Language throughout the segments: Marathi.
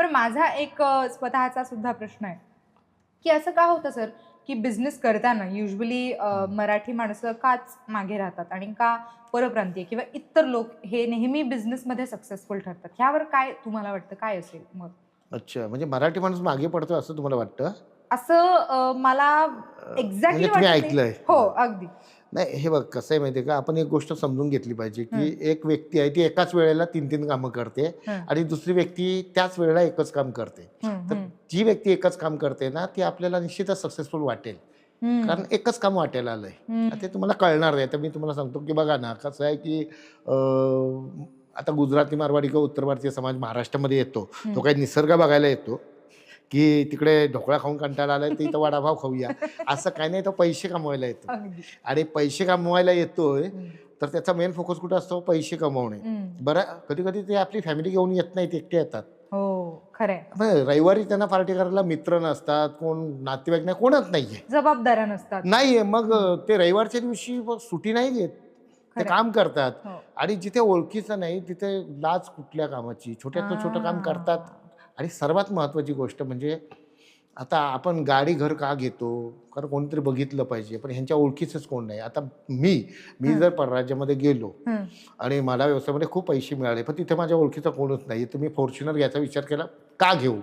बरं माझा एक स्वतःचा सुद्धा प्रश्न आहे. की असं का होतं सर? की बिझनेस करताना युजली मराठी माणसं काच मागे राहतात आणि का परप्रांतीय किंवा इतर लोक हे नेहमी बिझनेसमध्ये सक्सेसफुल ठरतात? ह्यावर काय तुम्हाला वाटतं? काय असेल मग अच्छा. म्हणजे मराठी माणूस मागे पडतो असं तुम्हाला वाटतं? असं मला म्हणजे एक्झॅक्टली तुम्ही ऐकलंय. हो अगदी. नाही हे बघ कसं आहे माहितीये का? आपण एक गोष्ट समजून घेतली पाहिजे की एक व्यक्ती आहे ती एकाच वेळेला तीन तीन कामं करते हं. आणि दुसरी व्यक्ती त्याच वेळेला एकच काम करते. हम्म, तर हम्म, जी व्यक्ती एकच काम करते ना ती आपल्याला निश्चितच सक्सेसफुल वाटेल. हम्म, कारण एकच काम वाटायला आलंय. हम्म, ते तुम्हाला कळणार नाही. तर मी तुम्हाला सांगतो की बघा ना कसं आहे की अं, आता गुजराती मारवाडी किंवा उत्तर भारतीय समाज महाराष्ट्रामध्ये येतो. तो. काही निसर्ग बघायला येतो. की तिकडे ढोकळा खाऊन कंटाळा आलाय तर इथं वडापाव खाऊया. असं काही नाही तो पैसे कमवायला येतो. अगदी. आणि पैसे कमवायला येतोय तर त्याचा मेन फोकस कुठं असतो? पैसे कमवणे. हम्म. बरं कधी कधी ते आपली फॅमिली घेऊन येत नाहीत एकटे येतात. हो खरंय. रविवारी त्यांना पार्टी करायला मित्र नसतात कोण नातेवाईक नाही कोणच नाहीये. जबाबदाऱ्या नसतात. नाहीये मग ते रविवारच्या दिवशी मग सुट्टी नाही घेत. ते खरंय. काम करतात. हो. आणि जिथे ओळखीचं नाही तिथे लाज कुठल्या कामाची? छोट्यातलं छोटं काम करतात. आणि सर्वात महत्त्वाची गोष्ट म्हणजे आता आपण गाडी घर का घेतो? कारण कोणीतरी बघितलं पाहिजे पण ह्यांच्या ओळखीचंच कोण नाही. आता मी मी. जर परराज्यामध्ये गेलो आणि मला व्यवसायामध्ये खूप पैसे मिळाले पण तिथे माझ्या ओळखीचं कोणच नाही. तुम्ही फॉर्च्युनर घ्यायचा विचार केला का घेऊ?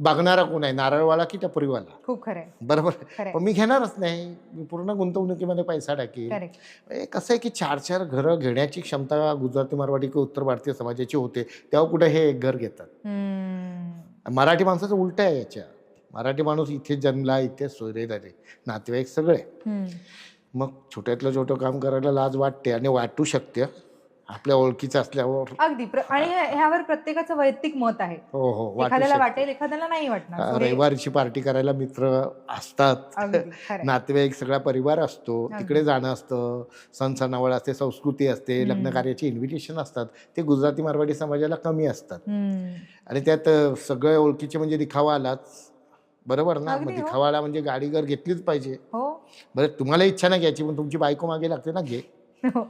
बघणारा कोण आहे? नारळवाला की टपरीवाला? खूप खरंय बरोबर. पण मी घेणारच नाही. मी पूर्ण गुंतवणुकीमध्ये पैसा टाकेल कसं आहे की चार चार घरं घेण्याची क्षमता गुजराती मारवाडी किंवा उत्तर भारतीय समाजाची होते तेव्हा कुठे हे एक घर घेतात? मराठी माणसाचं उलट आहे याच्या. मराठी माणूस इथे जन्मला इथे सोयरे झाले. नातेवाईक सगळे. मग छोट्यातलं छोटं काम करायला लाज वाटते आणि वाटू शकते. आपल्या ओळखीचं असल्यावर. अगदी. प्र- आणि ह्यावर प्रत्येकाचं वैयक्तिक मत आहे. हो हो. वाटू एखाद्याला शकते. वाटेल एखाद्याला नाही वाटणार. हा, So हे- रविवारची पार्टी करायला मित्र असतात. अगदी खरंय. नातेवाईक सगळा परिवार असतो. अगदी. तिकडे जाणं असतं. सण सणावळ असते संस्कृती असते हम्म. लग्न कार्याचे इन्व्हिटेशन असतात. ते गुजराती मारवाडी समाजाला कमी असतात. हम्म. आणि त्यात अ, सगळे ओळखीचे म्हणजे दिखावा आलाच बरोबर ना? अगदी मग हो. दिखावा आला म्हणजे गाडी घर घेतलीच पाहिजे. हो. बरं तुम्हाला इच्छा नाही घ्यायची पण तुमची बायको मागे लागते ना घे. हो.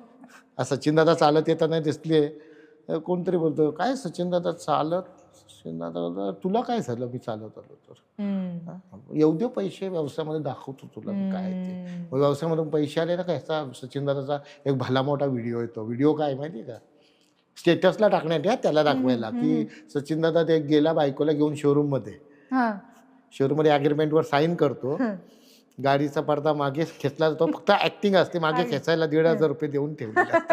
सचिन दादा चालत येताना दिसले कोणतरी बोलतो काय सचिन दादा चालत सचिन दादा तुला काय झालं? मी चालत आलो तर. दे पैसे व्यवसायामध्ये दाखवतो तुला मी काय ते. व्यवसायामधून पैसे आले ना का ह्याचा सचिन दादाचा एक भला मोठा व्हिडिओ येतो. व्हिडिओ काय माहिती का? स्टेटसला टाकण्यात या त्याला दाखवायला की सचिन दादा ते गेला बायकोला घेऊन शोरूममध्ये. शोरूममध्ये अग्रीमेंटवर साईन करतो. गाडीचा पडदा मागे खेचला जातो. फक्त ऍक्टिंग असते. मागे. खेचायला दीड हजार रुपये देऊन असतात.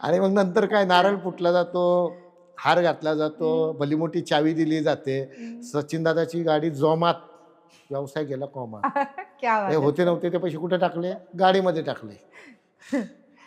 आणि मग नंतर काय? नारळ फुटला जातो हार घातला जातो भली मोठी चावी दिली जाते. सचिन दादाची गाडी जोमात व्यवसाय गेला कॉमा क्या बात हे आहे. होते नव्हते ते पैसे कुठे टाकले? गाडीमध्ये टाकले.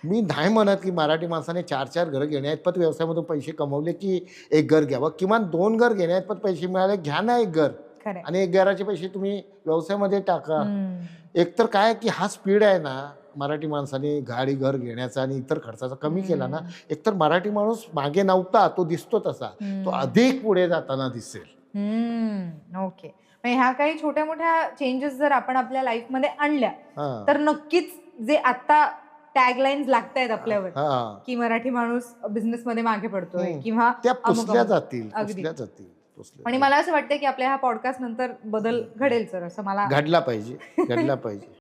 मी नाही म्हणत की मराठी माणसाने चार चार घरं घेण्याइतपत व्यवसायामधून पैसे कमवले की एक घर घ्यावं. किमान दोन घर घेण्याइतपत पैसे मिळाले घ्या ना एक घर. खरंय. आणि एक घराचे पैसे तुम्ही व्यवसायामध्ये टाका हम्म. एकतर काय की हा स्पीड आहे ना मराठी माणसाने गाडी घर घेण्याचा आणि इतर खर्चाचा कमी केला ना एकतर मराठी माणूस मागे नव्हता तो दिसतो तसा तो हम्म. अधिक पुढे जाताना दिसेल हम्म. ओके म्हणजे ह्या काही छोट्या मोठ्या चेंजेस जर आपण आपल्या लाईफमध्ये आणल्या हा तर नक्कीच जे आता टॅगलाईन्स लागतायत आपल्यावर हा की मराठी माणूस बिझनेस मध्ये मागे पडतोय हम्म. किंवा त्या पुसल्या अमुक. जातील अगदी. पुसल्या जातील आणि मला असं वाटतं की आपल्या ह्या पॉडकास्ट नंतर बदल घडेल सर असं मला घडला पाहिजे घडला पाहिजे.